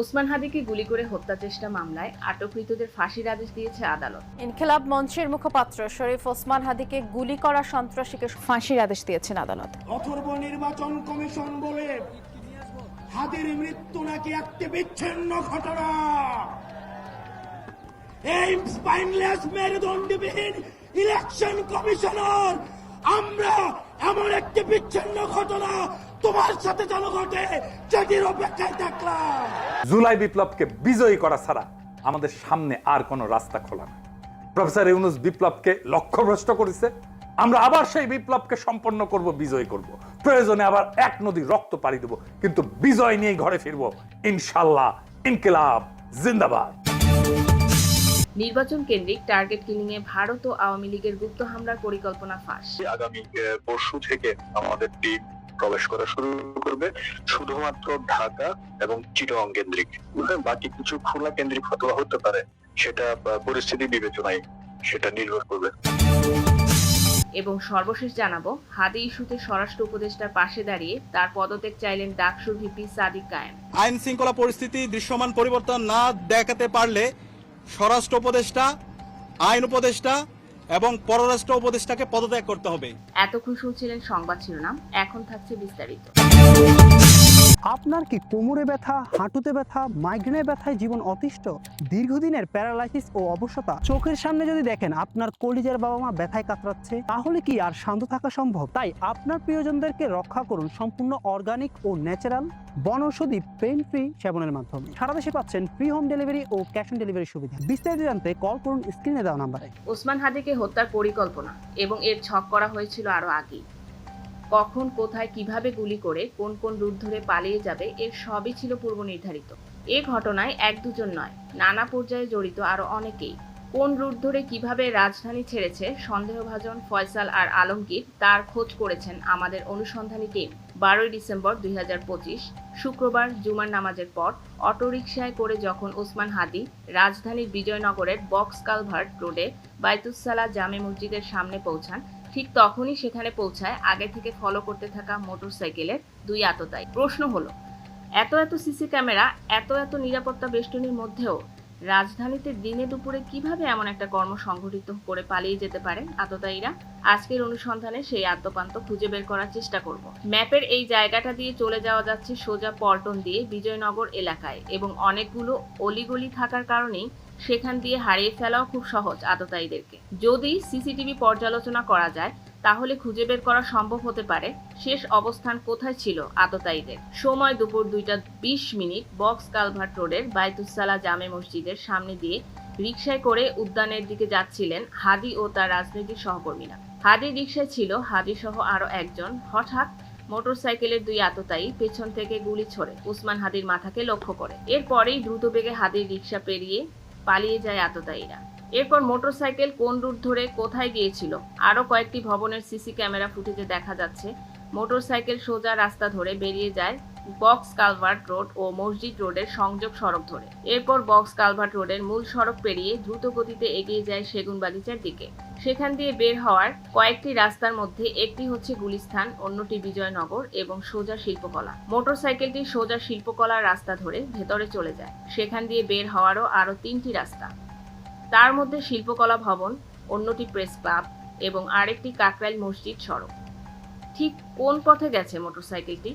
ওসমান হাদিকে গুলি করে হত্যা চেষ্টা মামলায় আটককৃতদের ফাঁসির আদেশ দিয়েছে আদালত। ইনকিলাব মঞ্চের মুখপাত্র শরীফ ওসমান হাদিকে গুলি করা সন্ত্রাসীকে ফাঁসির আদেশ দিয়েছেন আদালত। অথর্ব নির্বাচন কমিশন বলে হাদির মৃত্যু নাকি একটি বিচ্ছিন্ন ঘটনা। এই স্পাইনলেস মেরুদণ্ডবিহীন ইলেকশন কমিশনার আমরা এমন একটি বিচ্ছিন্ন ঘটনা তোমার সাথে ঘটে যেটির অপেক্ষায় থাকলাম। জুলাই বিপ্লবকে বিজয়ী করা ছাড়া আমাদের সামনে আর কোনো রাস্তা খোলা নেই প্রফেসর ইউনুস বিপ্লবকে লক্ষ্যভ্রষ্ট করেছে। আমরা আবার সেই বিপ্লবকে সম্পন্ন করব বিজয় করব। প্রয়োজনে আবার এক নদী রক্ত পাড়ি দেব। কিন্তু বিজয় নিয়ে ঘরে ফিরব ইনশাল্লাহ ইনকিলাব জিন্দাবাদ। নির্বাচন কেন্দ্রিক টার্গেট কিলিং এ ভারত ও আওয়ামী লীগের গুপ্ত হামলার পরিকল্পনা ফাঁস। আগামী পরশু থেকে আমাদের টিম প্রবেশ করা শুরু করবে। শুধুমাত্র ঢাকা এবং চিটং কেন্দ্রিক। বাকি কিছু খুলনা কেন্দ্রিক হতে হতে পারে। সেটা পরিস্থিতি বিবেচনায় সেটা নির্ভর করবে। এবং সর্বশেষ জানাব হাদি ইস্যুতে স্বরাষ্ট্র উপদেষ্টার পাশে দাঁড়িয়ে তার পদত্যাগ চাইলেন ডাকসু ভিপি সাদিক কায়েম। আইন শৃঙ্খলা পরিস্থিতি দৃশ্যমান পরিবর্তন না দেখাতে পারলে স্বরাষ্ট্র উপদেষ্টা আইন উপদেষ্টা এবং পররাষ্ট্র উপদেষ্টাকে পদত্যাগ করতে হবে। এতক্ষণ শুনছিলেন সংবাদ শিরোনাম এখন থাকছে বিস্তারিত। আপনার কি কোমরে ব্যথা, হাঁটুতে ব্যথা মাইগ্রেনে ব্যথায় জীবন অতিষ্ঠ? দীর্ঘদিনের প্যারালাইসিস ও অবসতা চোখের সামনে যদি দেখেন আপনার কলিজার বাবা মা ব্যথায় কাতরাচ্ছে, তাহলে কি আর শান্ত থাকা সম্ভব? তাই আপনার প্রিয়জনদেরকে রক্ষা করুন সম্পূর্ণ অর্গানিক ও ন্যাচারাল বনৌষধি পেন ফ্রি সেবনের মাধ্যমে। সারা দেশে পাচ্ছেন ফ্রি হোম ডেলিভারি ও ক্যাশ অন ডেলিভারি সুবিধা। বিস্তারিত জানতে কল করুন স্ক্রিনে দেওয়া নাম্বারে। ওসমান হাদিকে হত্যার পরিকল্পনা এবং এর ছক করা হয়েছিল আরও আগেই। কখন, কোথায়, কীভাবে গুলি করে, কোন কোন রুট ধরে পালিয়ে যাবে, এর সবই ছিল পূর্ব নির্ধারিত এ ঘটনায় এক দুজন নয়, নানা পর্যায়ে জড়িত আরও অনেকেই। কোন রুট ধরে কীভাবে রাজধানী ছেড়েছে, সন্দেহভাজন ফয়সাল আর আলমগীর তার খোঁজ করেছেন আমাদের অনুসন্ধানী টিম। বারোই ডিসেম্বর দুই হাজার পঁচিশ, শুক্রবার জুমার নামাজের পর অটোরিকশায় করে যখন ওসমান হাদি রাজধানীর বিজয়নগরের বক্স কালভার্ট রোডে বাইতুসালা জামে মসজিদের সামনে পৌঁছান ঠিক তখনই সেখানে পৌঁছায় আগে থেকে ফলো করতে থাকা মোটরসাইকেলের দুই আততায়ী। প্রশ্ন হলো, এত এত সিসি ক্যামেরা এত এত নিরাপত্তা বেষ্টনীর মধ্যেও রাজধানীতে দিনে দুপুরে কীভাবে এমন একটা কর্ম সংঘটিত করে পালিয়ে যেতে পারে আততায়ীরা? আজকের অনুসন্ধানে সেই আদ্যপান্ত খুঁজে বের করার চেষ্টা করব। ম্যাপের এই জায়গাটা দিয়ে চলে যাওয়া যাচ্ছে সোজা পল্টন দিয়ে বিজয়নগর এলাকায় এবং অনেকগুলো অলিগলি থাকার কারণেই সেখান দিয়ে হারিয়ে ফেলাও খুব সহজ আততায়ীদেরকে যদি সিসিটিভি পর্যালোচনা করা যায়, তাহলে খুঁজে বের করা সম্ভব হতে পারে। শেষ অবস্থান কোথায় ছিল আততায়ীদের সময় দুপুর দুইটা বিশ মিনিট বক্স কালভার্ট রোডের বাইতুসালা জামে মসজিদের সামনে দিয়ে রিকশায় করে উদ্যানের দিকে যাচ্ছিলেন হাদি ও তার রাজনৈতিক সহকর্মীরা। হাদি রিকশায় ছিল হাদি সহ আরও একজন। হঠাৎ মোটরসাইকেলের দুই আততায়ী পেছন থেকে গুলি ছোড়ে। উসমান হাদির মাথাকে লক্ষ্য করে। এরপরেই দ্রুত বেগে হাদির রিকশা পেরিয়ে পালিয়ে যায় আততায়ীরা। এরপর মোটরসাইকেল কোন রুট ধরে কোথায় গিয়েছিল? আরও কয়েকটি ভবনের সিসি ক্যামেরা ফুটেজে দেখা যাচ্ছে। মোটরসাইকেল সোজা রাস্তা ধরে বেরিয়ে যায় বক্স কালভার্ট রোড ও মসজিদ রোডের সংযোগ সড়ক ধরে। এরপর বক্স কালভার্ট রোডের মূল সড়ক পেরিয়ে দ্রুত গতিতে এগিয়ে যায় সেগুনবাগিচার দিকে। সেখান দিয়ে বের হওয়ার কয়েকটি রাস্তার মধ্যে একটি হচ্ছে গুলিস্থান, অন্যটি বিজয়নগর এবং সোজা শিল্পকলা। মোটরসাইকেলটি সোজা শিল্পকলার রাস্তা ধরে ভেতরে চলে যায়। সেখান দিয়ে বের হওয়ারও আরও তিনটি রাস্তা। তার মধ্যে শিল্পকলা ভবন, অন্যটি প্রেস ক্লাব এবং আরেকটি কাকরাইল মসজিদ সড়ক। ঠিক কোন পথে গেছে মোটরসাইকেলটি?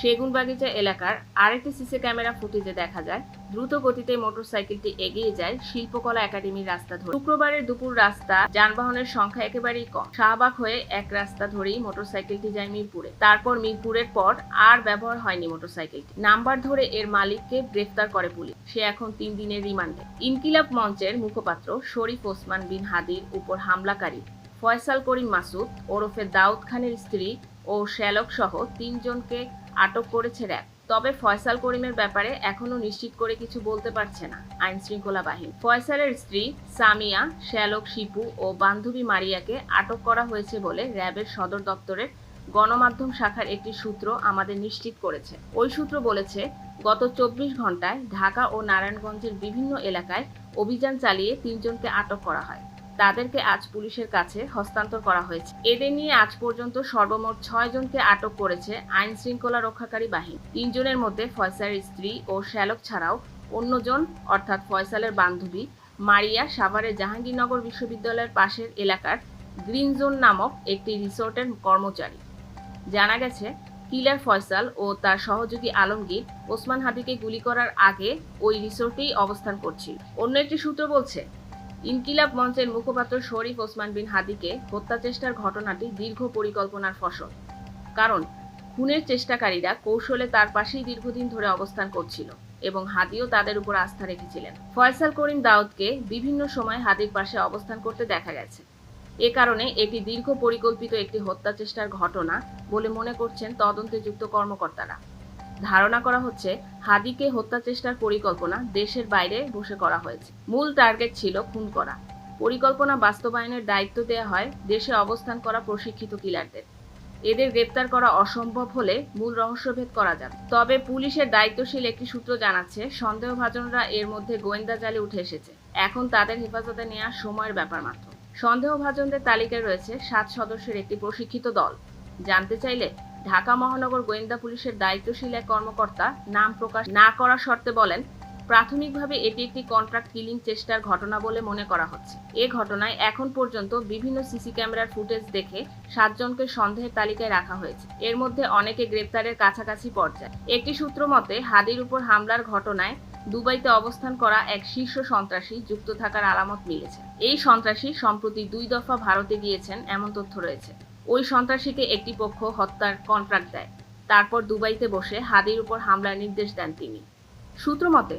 সেগুনবাগিচা এলাকার আরেকটি সিসি ক্যামেরা ফুটেজে দেখা যায়। দ্রুত গতিতে মোটরসাইকেলটি এগিয়ে যায় শিল্পকলা একাডেমির রাস্তা ধরে। শুক্রবারের দুপুর রাস্তা যানবাহনের সংখ্যা একেবারেই কম। শাহবাগ হয়ে এক রাস্তা ধরেই মোটরসাইকেলটি যায় মিরপুরে। তারপর মিরপুরের পর আর ব্যবহার হয়নি মোটরসাইকেলটি। নাম্বার ধরে এর মালিককে গ্রেফতার করে পুলিশ। সে এখন তিন দিনের রিমান্ডে। ইনকিলাব মঞ্চের মুখপাত্র শরীফ ওসমান বিন হাদির উপর হামলাকারী ফয়সাল করিম মাসুদ ওরফে দাউদ খানের স্ত্রী ও শ্যালক সহ তিনজনকে আটক করেছে র্যাব। তবে ফয়সাল করিমের ব্যাপারে এখনও নিশ্চিত করে কিছু বলতে পারছে না আইন শৃঙ্খলা বাহিনী। ফয়সালের স্ত্রী সামিয়া, শ্যালক শিপু ও বান্ধবী মারিয়াকে আটক করা হয়েছে বলে র্যাবের সদর দপ্তরের গণমাধ্যম শাখার একটি সূত্র আমাদের নিশ্চিত করেছে। ওই সূত্র বলেছে, গত চব্বিশ ঘন্টায় ঢাকা ও নারায়ণগঞ্জের বিভিন্ন এলাকায় অভিযান চালিয়ে তিনজনকে আটক করা হয়। তাদেরকে আজ পুলিশের কাছে হস্তান্তর করা হয়েছে। এদের নিয়ে আজ পর্যন্ত সর্বমোট ছয় জনকে আটক করেছে আইন শৃঙ্খলা রক্ষাকারী বাহিনী। তিনজনের মধ্যে ফয়সালের স্ত্রী ও শ্যালক ছাড়াও অন্যজন, অর্থাৎ ফয়সালের বান্ধবী, মারিয়া সাভারের জাহাঙ্গীরনগর বিশ্ববিদ্যালয়ের পাশের এলাকার গ্রিন জোন নামক একটি রিসোর্টের কর্মচারী। জানা গেছে, কিলার ফয়সাল ও তার সহযোগী আলমগীর ওসমান হাদিকে গুলি করার আগে ওই রিসোর্টেই অবস্থান করছিল। অন্য একটি সূত্র বলছে ইনকিলাব মঞ্চের মুখপাত্র শরীফ ওসমান বিন হাদিকে হত্যা চেষ্টার ঘটনাটি দীর্ঘ পরিকল্পনার ফসল। কারণ, খুনের চেষ্টাকারীরা কৌশলে তার পাশেই দীর্ঘদিন ধরে অবস্থান করছিল এবং হাদিও তাদের উপর আস্থা রেখেছিলেন। ফয়সাল করিম দাউদকে বিভিন্ন সময় হাদির পাশে অবস্থান করতে দেখা গেছে। এ কারণে এটি দীর্ঘ পরিকল্পিত একটি হত্যা চেষ্টার ঘটনা বলে মনে করছেন তদন্তে যুক্ত কর্মকর্তারা। ধারণা করা হচ্ছে হাদিকে হত্যা চেষ্টার পরিকল্পনা দেশের বাইরে বসে করা হয়েছে। মূল টার্গেট ছিল খুন করা। পরিকল্পনা বাস্তবায়নের দায়িত্ব দেওয়া হয় দেশে অবস্থান করা প্রশিক্ষিত কিলারদের। এদের গ্রেপ্তার করা অসম্ভব হলে মূল রহস্যভেদ করা যাবে। তবে পুলিশের দায়িত্বশীল একটি সূত্র জানাচ্ছে, সন্দেহভাজনরা এর মধ্যে গোয়েন্দা জালে উঠে এসেছে। এখন তাদের হেফাজতে নেওয়া সময়ের ব্যাপার মাত্র। সন্দেহভাজনদের তালিকায় রয়েছে সাত সদস্যের একটি প্রশিক্ষিত দল। জানতে চাইলে ঢাকা মহানগর গোয়েন্দা পুলিশের দায়িত্বশীল এক কর্মকর্তা নাম প্রকাশ না করার শর্তে বলেন, প্রাথমিকভাবে এটি একটি কন্ট্রাক্ট কিলিং চেষ্টার ঘটনা বলে মনে করা হচ্ছে। এ ঘটনায় এখন পর্যন্ত বিভিন্ন সিসি ক্যামেরার ফুটেজ দেখে সাতজনকে সন্দেহের তালিকায় রাখা হয়েছে। এর মধ্যে অনেকে গ্রেপ্তারের কাছাকাছি পর্যায়ে। একটি সূত্র মতে, হাদির উপর হামলার ঘটনায় দুবাইতে অবস্থান করা এক শীর্ষ সন্ত্রাসী যুক্ত থাকার আলামত মিলেছে। এই সন্ত্রাসী সম্প্রতি দুই দফা ভারতে গিয়েছেন, এমন তথ্য রয়েছে। ওই সন্ত্রাসীকে একটি পক্ষ হত্যার কন্ট্রাক্ট দেয়। তারপর দুবাইতে বসে হাদির উপর হামলার নির্দেশ দেন তিনি। সূত্র মতে,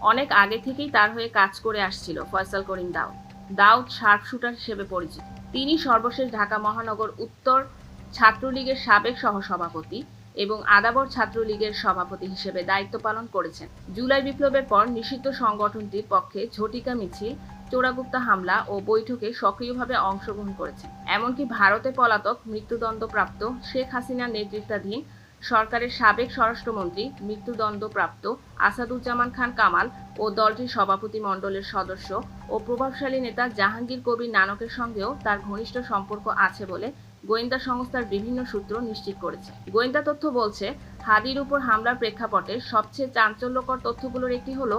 অনেক আগে থেকেই তার হয়ে কাজ করে আসছিল ফয়সাল করিম দাউদ। দাউদ শার্প শুটার হিসেবে পরিচিত। তিনি সর্বশেষ ঢাকা মহানগর উত্তর ছাত্রলীগের সাবেক সহসভাপতি এবং আদাবর ছাত্রলীগের সভাপতি হিসেবে দায়িত্ব পালন করেছেন। জুলাই বিপ্লবের পর নিষিদ্ধ সংগঠনটির পক্ষে ঝটিকা মিছিল চোরাগুপ্তা হামলা ও বৈঠকে সক্রিয়ভাবে অংশগ্রহণ করেছেন। এমনকি ভারতে পলাতক মৃত্যুদণ্ডপ্রাপ্ত শেখ হাসিনার নেতৃত্বাধীন সরকারের সাবেক স্বরাষ্ট্রমন্ত্রী মৃত্যুদণ্ডপ্রাপ্ত আসাদুজ্জামান খান কামাল ও দলটির সভাপতি মণ্ডলের সদস্য ও প্রভাবশালী নেতা জাহাঙ্গীর কবির নানকের সঙ্গেও তার ঘনিষ্ঠ সম্পর্ক আছে বলে গোয়েন্দা সংস্থার বিভিন্ন সূত্র নিশ্চিত করেছে। গোয়েন্দা তথ্য বলছে, হাদির উপর হামলার প্রেক্ষাপটে সবচেয়ে চাঞ্চল্যকর তথ্যগুলোর একটি হলো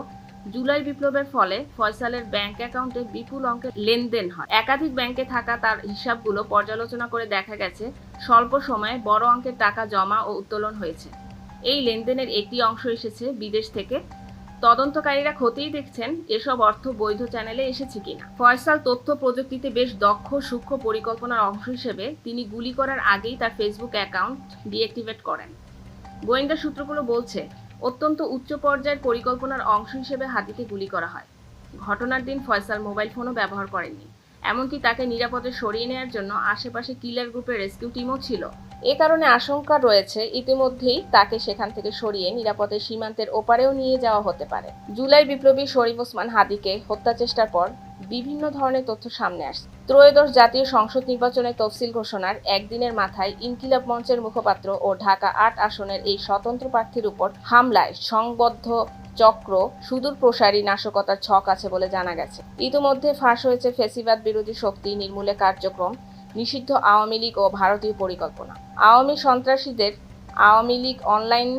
জুলাই বিপ্লবের ফলে ফয়সালের ব্যাংক অ্যাকাউন্টে বিপুল অঙ্কের লেনদেন হয়। একাধিক ব্যাংকে থাকা তার হিসাবগুলো পর্যালোচনা করে দেখা গেছে, স্বল্প সময়ে বড় অঙ্কের টাকা জমা ও উত্তোলন হয়েছে। এই লেনদেনের একটি অংশ এসেছে বিদেশ থেকে। তদন্তকারীরা খতিয়ে দেখছেন, এসব অর্থ বৈধ চ্যানেলে এসেছে কিনা। ফয়সাল তথ্য প্রযুক্তিতে বেশ দক্ষ, সূক্ষ্ম পরিকল্পনার অংশ হিসেবে তিনি গুলি করার আগেই তার ফেসবুক অ্যাকাউন্ট ডিঅ্যাক্টিভেট করেন। গোয়েন্দা সূত্রগুলো বলছে অত্যন্ত উচ্চ পর্যায়ের পরিকল্পনার অংশ হিসেবে হাতিকে গুলি করা হয়। ঘটনার দিন ফয়সাল মোবাইল ফোনও ব্যবহার করেননি। এমনকি তাকে নিরাপদে সরিয়ে নেওয়ার জন্য আশেপাশে কিলার গ্রুপের রেস্কিউ টিমও ছিল। এ কারণে আশঙ্কা রয়েছে ইতিমধ্যেই তাকে সেখান থেকে সরিয়ে নিরাপদে সীমান্তের ওপারেও নিয়ে যাওয়া হতে পারে। জুলাই বিপ্লবী শরীফ ওসমান হাদিকে হত্যা চেষ্টার পর বিভিন্ন ধরনের তথ্য সামনে আসছে। ত্রয়োদশ জাতীয় সংসদ নির্বাচনের তফসিল ঘোষণার একদিনের মাথায় ইনকিলাব মঞ্চের মুখপাত্র ও ঢাকা আট আসনের এই স্বতন্ত্র প্রার্থীর উপর হামলায় সংবদ্ধ চক্র সুদূর প্রসারী নাশকতার ছক আছে বলে জানা গেছে। ইতিমধ্যে ফাঁস হয়েছে ফেসিবাদ বিরোধী শক্তি নির্মূলে কার্যক্রম, নিষিদ্ধ আওয়ামী লীগ ও ভারতীয় পরিকল্পনা। আওয়ামী সন্ত্রাসীদের আওয়ামী লীগ অনলাইন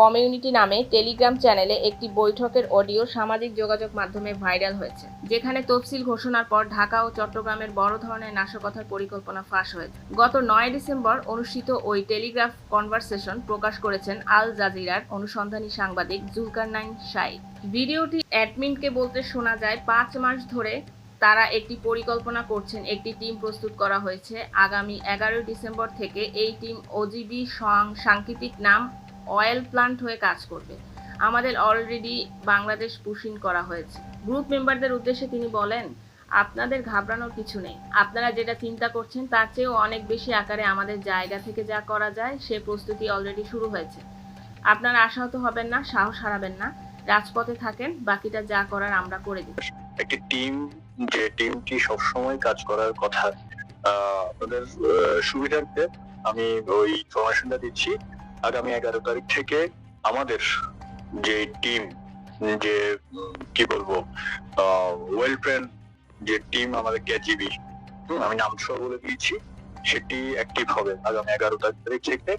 কমিউনিটি নামে টেলিগ্রাম চ্যানেলে একটি বৈঠকের অডিও সামাজিক যোগাযোগ মাধ্যমে ভাইরাল হয়েছে, যেখানে তফসিল ঘোষণার পর ঢাকা ও চট্টগ্রামের বড় ধরনের নাশকতার পরিকল্পনা ফাঁস হয়েছে। গত নয় ডিসেম্বর অনুষ্ঠিত ওই টেলিগ্রাফ কনভারসেশন প্রকাশ করেছেন আল জাজিরার অনুসন্ধানী সাংবাদিক জুলকারনাইন শাইক ভিডিওটি অ্যাডমিনকে বলতে শোনা যায়, পাঁচ মাস ধরে তারা একটি পরিকল্পনা করছেন, একটি টিম প্রস্তুত করা হয়েছে। আগামী এগারোই ডিসেম্বর থেকে এই টিম ওজিবি সাংকেতিক নাম অয়েল প্লান্ট হয়ে কাজ করবে। আমাদের অলরেডি বাংলাদেশ পুশিং করা হয়েছে। গ্রুপ মেম্বারদের উদ্দেশ্যে তিনি বলেন, আপনাদের ঘাবড়ানোর কিছু নেই। আপনারা যেটা চিন্তা করছেন, তার চেয়েও অনেক বেশি আকারে আমাদের জায়গা থেকে যা করা যায়, সে প্রস্তুতি অলরেডি শুরু হয়েছে। আপনারা আশাহত হবেন না, সাহস হারাবেন না। রাজপথে থাকেন, বাকিটা যা করার আমরা করে দিই। একটি টিম যে টিমটি সবসময় কাজ করার কথা আপনাদের সুবিধার্থে আমি ওই ইনফরমেশনটা দিচ্ছি। আগামী এগারো তারিখ থেকে আমাদের যে টিম যে, কি বলব ওয়েল ট্রেন যে টিম আমাদের কেজিবি আমি নাম সহ বলে দিয়েছি, সেটি অ্যাক্টিভ হবে আগামী এগারো তারিখ থেকে।